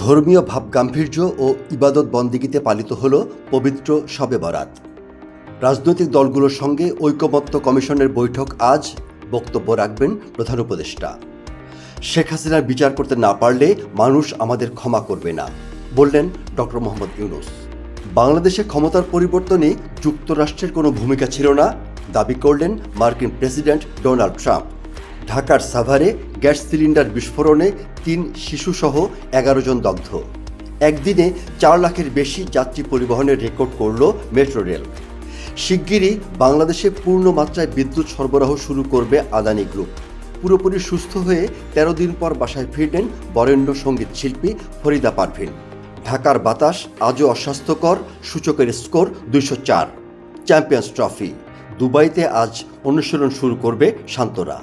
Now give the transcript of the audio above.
ধর্মীয় ভাবগাম্ভীর্য ও ইবাদত বন্দিগিতে পালিত হল পবিত্র শবে বরাত। রাজনৈতিক দলগুলোর সঙ্গে ঐকমত্য কমিশনের বৈঠক আজ বক্তব্য রাখবেন প্রধান উপদেষ্টা। শেখ হাসিনার বিচার করতে না পারলে মানুষ আমাদের ক্ষমা করবে না, বললেন ডক্টর মোহাম্মদ ইউনুস। বাংলাদেশে ক্ষমতার পরিবর্তনে যুক্তরাষ্ট্রের কোনো ভূমিকা ছিল না, দাবি করলেন মার্কিন প্রেসিডেন্ট ডোনাল্ড ট্রাম্প। ঢাকার সাভারে গ্যাস সিলিন্ডার বিস্ফোরণে তিন শিশুসহ এগারো জন দগ্ধ। একদিনে চার লাখের বেশি যাত্রী পরিবহনের রেকর্ড করল মেট্রো রেল। শিগগিরই বাংলাদেশে পূর্ণ মাত্রায় বিদ্যুৎ সরবরাহ শুরু করবে আদানি গ্রুপ। পুরোপুরি সুস্থ হয়ে তেরো দিন পর বাসায় ফিরলেন বরেণ্য সংগীত শিল্পী ফরিদা পারভিন। ঢাকার বাতাস আজও অস্বাস্থ্যকর, সূচকের স্কোর দুইশো চার। Champions trophy. দুবাইতে আজ অনুশীলন শুরু করবে শান্তরা।